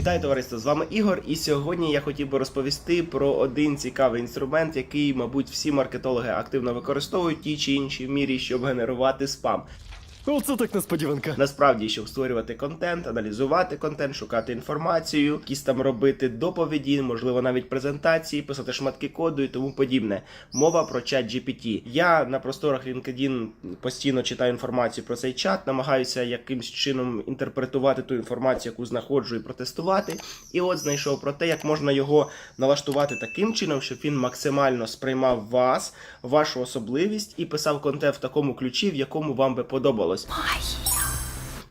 Вітаю товариство! З вами Ігор, і сьогодні я хотів би розповісти про один цікавий інструмент, який, мабуть, всі маркетологи активно використовують ті чи інші мірі, щоб генерувати спам. Оце так несподіванка. Насправді, щоб створювати контент, аналізувати контент, шукати інформацію, якісь там робити доповіді, можливо, навіть презентації, писати шматки коду і тому подібне. Мова про чат GPT. Я на просторах LinkedIn постійно читаю інформацію про цей чат, намагаюся якимсь чином інтерпретувати ту інформацію, яку знаходжу, і протестувати. І от знайшов про те, як можна його налаштувати таким чином, щоб він максимально сприймав вас, вашу особливість і писав контент в такому ключі, в якому вам би подобалось.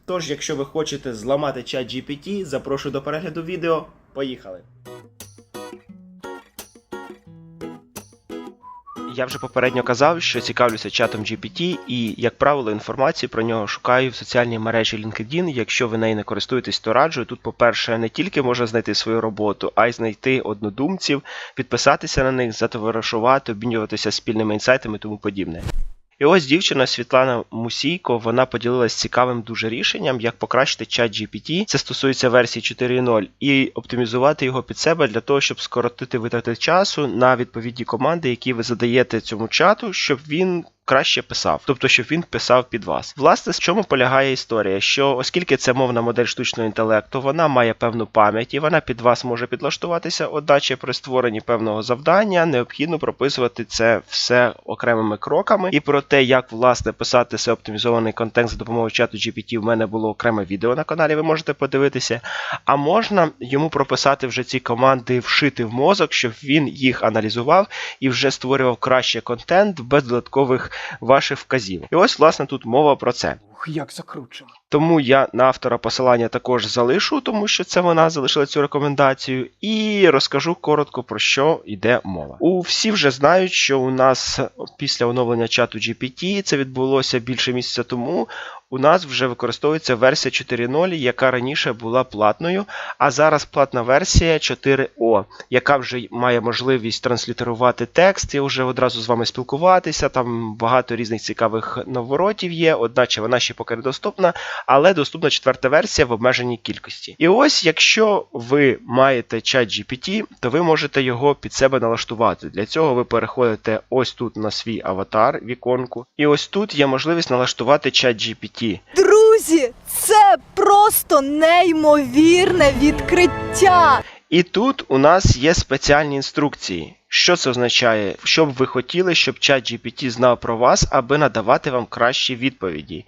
Тож, якщо ви хочете зламати чат GPT, запрошую до перегляду відео. Поїхали! Я вже попередньо казав, що цікавлюся чатом GPT і, як правило, інформацію про нього шукаю в соціальній мережі LinkedIn. Якщо ви нею не користуєтесь, то раджу. Тут, по-перше, не тільки можна знайти свою роботу, а й знайти однодумців, підписатися на них, затоваришувати, обмінюватися спільними інсайтами і тому подібне. І ось дівчина Світлана Мусійко вона поділилась цікавим дуже рішенням, як покращити чат GPT. Це стосується версії 4.0, і оптимізувати його під себе для того, щоб скоротити витрати часу на відповідні команди, які ви задаєте цьому чату, щоб він. Краще писав, тобто, щоб він писав під вас. Власне, в чому полягає історія? Що оскільки це мовна модель штучного інтелекту, вона має певну пам'ять і вона під вас може підлаштуватися, одначе при створенні певного завдання необхідно прописувати це все окремими кроками. І про те, як власне писати це оптимізований контент за допомогою чату GPT, в мене було окреме відео на каналі, ви можете подивитися. А можна йому прописати вже ці команди, вшити в мозок, щоб він їх аналізував і вже створював краще контент без додаткових ваших вказівок. І ось, власне, тут мова про це. Ух, як закручено. Тому я на автора посилання також залишу, тому що це вона залишила цю рекомендацію, і розкажу коротко про що йде мова. У всі вже знають, що у нас після оновлення чату GPT, це відбулося більше місяця тому. У нас вже використовується версія 4.0, яка раніше була платною, а зараз платна версія 4O, яка вже має можливість транслітерувати текст і вже одразу з вами спілкуватися. Там багато різних цікавих наворотів є, одначе вона ще поки недоступна, але доступна четверта версія в обмеженій кількості. І ось, якщо ви маєте чат GPT, то ви можете його під себе налаштувати. Для цього ви переходите ось тут на свій аватар, віконку, і ось тут є можливість налаштувати чат GPT. Друзі, це просто неймовірне відкриття. І тут у нас є спеціальні інструкції. Що це означає? Що б ви хотіли, щоб чат GPT знав про вас, аби надавати вам кращі відповіді.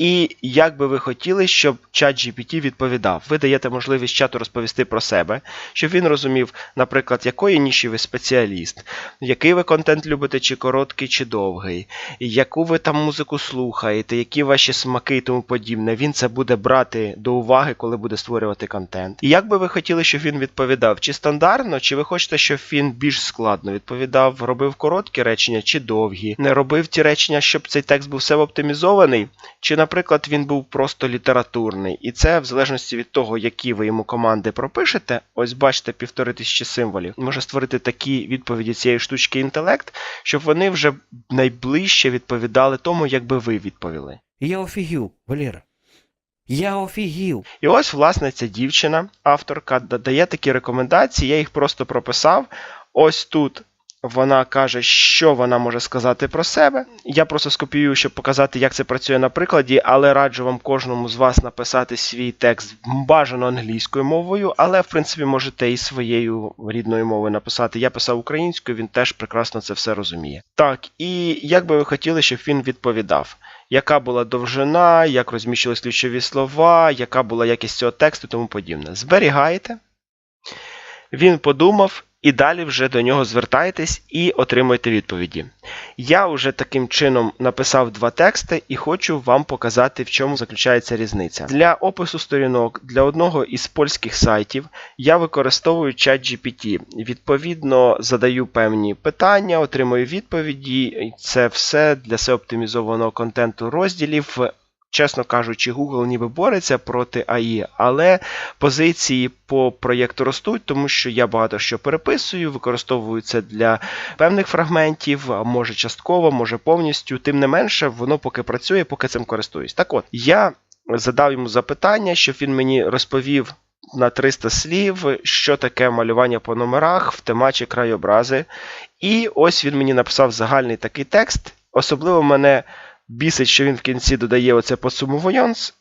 І як би ви хотіли, щоб чат GPT відповідав? Ви даєте можливість чату розповісти про себе, щоб він розумів, наприклад, якої ніші ви спеціаліст, який ви контент любите, чи короткий, чи довгий, яку ви там музику слухаєте, які ваші смаки і тому подібне. Він це буде брати до уваги, коли буде створювати контент. І як би ви хотіли, щоб він відповідав? Чи стандартно, чи ви хочете, щоб він більш складно відповідав, робив короткі речення чи довгі, не робив ті речення, щоб цей текст був все оптимізований, чи, наприклад, він був просто літературний. І це в залежності від того, які ви йому команди пропишете, ось бачите півтори тисячі символів, може створити такі відповіді цієї штучки інтелект, щоб вони вже найближче відповідали тому, як би ви відповіли. Я офігів, Валера. Я офігів. І ось, власне, ця дівчина, авторка, дає такі рекомендації, я їх просто прописав. Ось тут вона каже, що вона може сказати про себе. Я просто скопіюю, щоб показати, як це працює на прикладі, але раджу вам кожному з вас написати свій текст бажано англійською мовою, але в принципі можете і своєю рідною мовою написати. Я писав українською, він теж прекрасно це все розуміє. Так, і як би ви хотіли, щоб він відповідав? Яка була довжина, як розміщувались ключові слова, яка була якість цього тексту тому подібне. Зберігаєте. Він подумав, і далі вже до нього звертаєтесь і отримуєте відповіді. Я вже таким чином написав два тексти і хочу вам показати, в чому заключається різниця. Для опису сторінок для одного із польських сайтів я використовую чат GPT. Відповідно, задаю певні питання, отримую відповіді. Це все для все оптимізованого контенту розділів. Чесно кажучи, Google ніби бореться проти AI, але позиції по проєкту ростуть, тому що я багато що переписую, використовую це для певних фрагментів, може частково, може повністю. Тим не менше, воно поки працює, поки цим користуюсь. Так от, я задав йому запитання, щоб він мені розповів. на 300 слів, що таке малювання по номерах в темачі краєобрази. І ось він мені написав загальний такий текст. Особливо мене бісить, що він в кінці додає оце подсумовуйонс,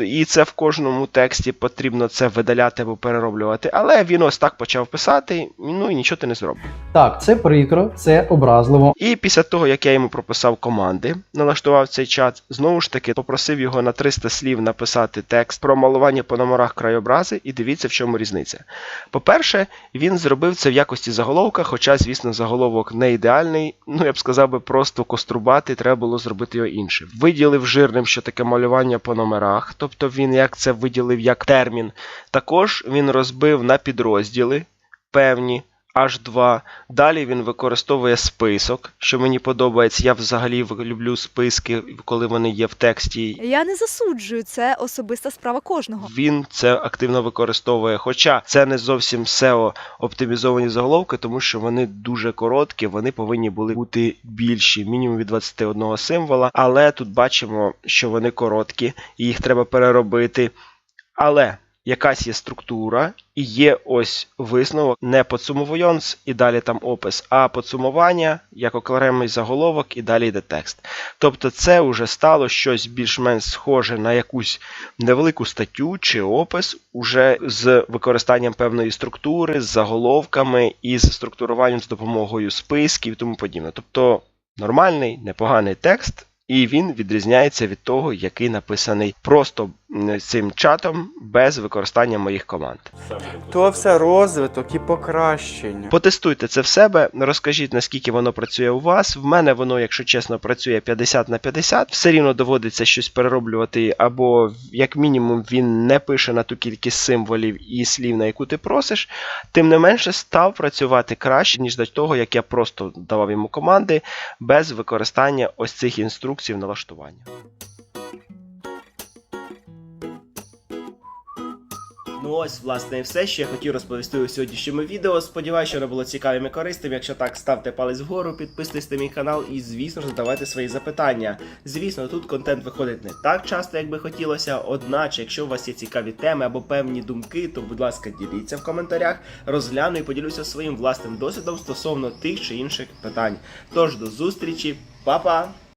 і це в кожному тексті потрібно це видаляти або перероблювати. Але він ось так почав писати, ну і нічого ти не зробив. Так, це прикро, це образливо. І після того, як я йому прописав команди, налаштував цей чат, знову ж таки попросив його на 300 слів написати текст про малювання по номерах краєобрази, і дивіться, в чому різниця. По-перше, він зробив це в якості заголовка, хоча, звісно, заголовок не ідеальний. Ну, я б сказав би, просто кострубати, треба було зробити його інше. Виділив жирним, що таке малювання по номерах, тобто він як це виділив як термін. Також він розбив на підрозділи певні. Аж два. Далі він використовує список, що мені подобається. Я взагалі люблю списки, коли вони є в тексті. Я не засуджую, це особиста справа кожного. Він це активно використовує. Хоча це не зовсім SEO оптимізовані заголовки, тому що вони дуже короткі, вони повинні були бути більші, мінімум від 21 символа. Але тут бачимо, що вони короткі, і їх треба переробити. Але якась є структура, і є ось висновок, не подсумовуйонс, і далі там опис, а подсумування, як окремий заголовок, і далі йде текст. Тобто це вже стало щось більш-менш схоже на якусь невелику статтю чи опис, уже з використанням певної структури, з заголовками і з структуруванням з допомогою списків і тому подібне. Тобто нормальний, непоганий текст. І він відрізняється від того, який написаний просто цим чатом без використання моїх команд. То все розвиток і покращення. Потестуйте це в себе, розкажіть, наскільки воно працює у вас. В мене воно, якщо чесно, працює 50 на 50. Все рівно доводиться щось перероблювати, або як мінімум він не пише на ту кількість символів і слів, на яку ти просиш. Тим не менше, став працювати краще, ніж до того, як я просто давав йому команди без використання ось цих інструкцій в налаштування. Ну ось, власне, і все, що я хотів розповісти у сьогоднішньому відео. Сподіваюся, що воно було цікавим і корисним. Якщо так, ставте палець вгору, підписуйтесь на мій канал і, звісно задавайте свої запитання. Звісно, тут контент виходить не так часто, як би хотілося. Одначе, якщо у вас є цікаві теми або певні думки, то, будь ласка, діліться в коментарях, розгляну і поділюся своїм власним досвідом стосовно тих чи інших питань. Тож до зустрічі, па-па!